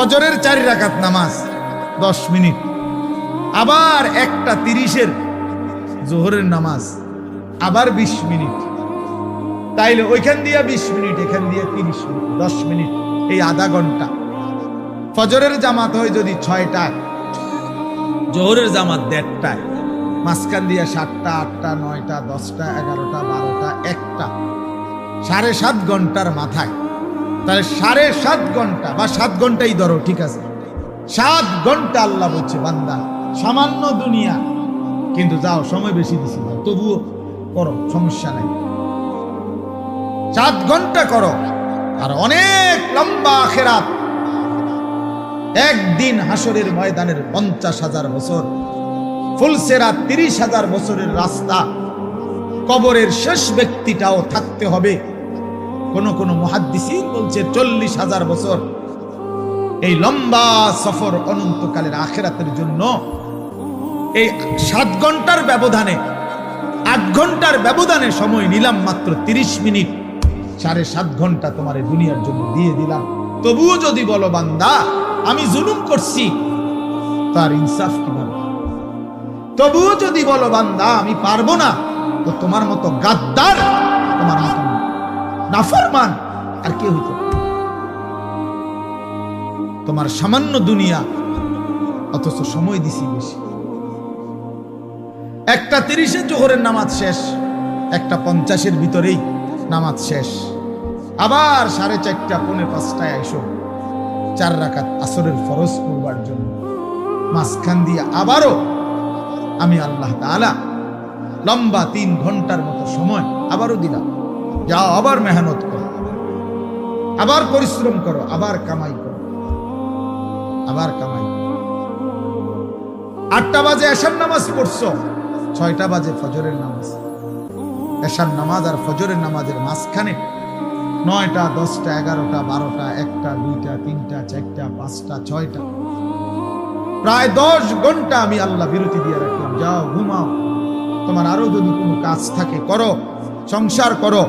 ফজরের চারি রাকাত নামাজ, দশ মিনিট। আবার একটা তিরিশের জোহরের নামাজ, আবার বিশ মিনিট। তাইলে ওইখান দিয়ে বিশ মিনিট, এখান দিয়ে তিরিশ মিনিট, দশ মিনিট, এই আধা ঘণ্টা। ফজরের জামাত হয় যদি ছয়টায়, জোহরের জামাত দেড়টায়, মাঝখান দিয়ে সাতটা, আটটা, নয়টা, দশটা, এগারোটা, বারোটা, একটা। সাড়ে সাত ঘণ্টার মাথায়। তাহলে সাড়ে সাত ঘণ্টা বা সাত ঘন্টাই ধরো, ঠিক আছে? সাত ঘণ্টা আল্লাহ বলছে, বান্দা, সামান্য দুনিয়া, কিন্তু যাও, সময় বেশি দিছি না, তবুও করো, সমস্যা নাই। সাত ঘণ্টা করো, আর অনেক লম্বা খেরাত একদিন হাসরের ময়দানের পঞ্চাশ হাজার বছর ফুলসেরা তিরিশ হাজার বছরের রাস্তা, কবরের শেষ ব্যক্তিটাও থাকতে হবে। কোন কোন মহাদ্দিসিন বলছে চল্লিশ হাজার বছর। এই লম্বা সফর অনন্তকালের আখেরাতের জন্য এই সাত ঘণ্টার ব্যবধানে, আট ঘণ্টার ব্যবধানে সময় নিলাম মাত্র তিরিশ মিনিট। সাড়ে সাত ঘণ্টা তোমার দুনিয়ার জন্য দিয়ে দিলাম। তবুও যদি বলো, বান্দা, আমি জুলুম করছি, তার ইনসাফ কীভাবে? তবুও যদি বলো, বান্দা, আমি পারব না, তো তোমার মতো গাদ্দার নাফরমান, আর কে হইতো? তোমার সামান্য দুনিয়া, অথচ সময় দিছি বেশি। একটা তিরিশে জোহরের নামাজ শেষ, একটা পঞ্চাশের ভিতরেই নামাজ শেষ। আবার সাড়ে চারটা, পৌনে পাঁচটায় এসো চার রাকাত আসরের ফরজ করবার জন্য। মাঝখান দিয়ে আবারও আমি আল্লাহ তাআলা লম্বা তিন ঘণ্টার মতো সময় আবারও দিলাম। যাও আবার মেহনত করো। আবার পরিশ্রম করো, আবার কামাই করো। আবার কামাই আটটা বাজে এসার নামাজ পড়ছো, ছয়টা বাজে ফজরের নামাজ। এসার নামাজ আর ফজরের নামাজের মাঝখানে নয়টা, দশটা, এগারোটা, বারোটা, একটা, দুইটা, তিনটা, চারটা, পাঁচটা, ছয়টা। প্রায় দশ ঘণ্টা আমি আল্লাহ বিরতি দিয়ে রাখলাম। যাও, ঘুমাও। তোমার আরও যদি কোনো কাজ থাকে, করো, সংসার করো।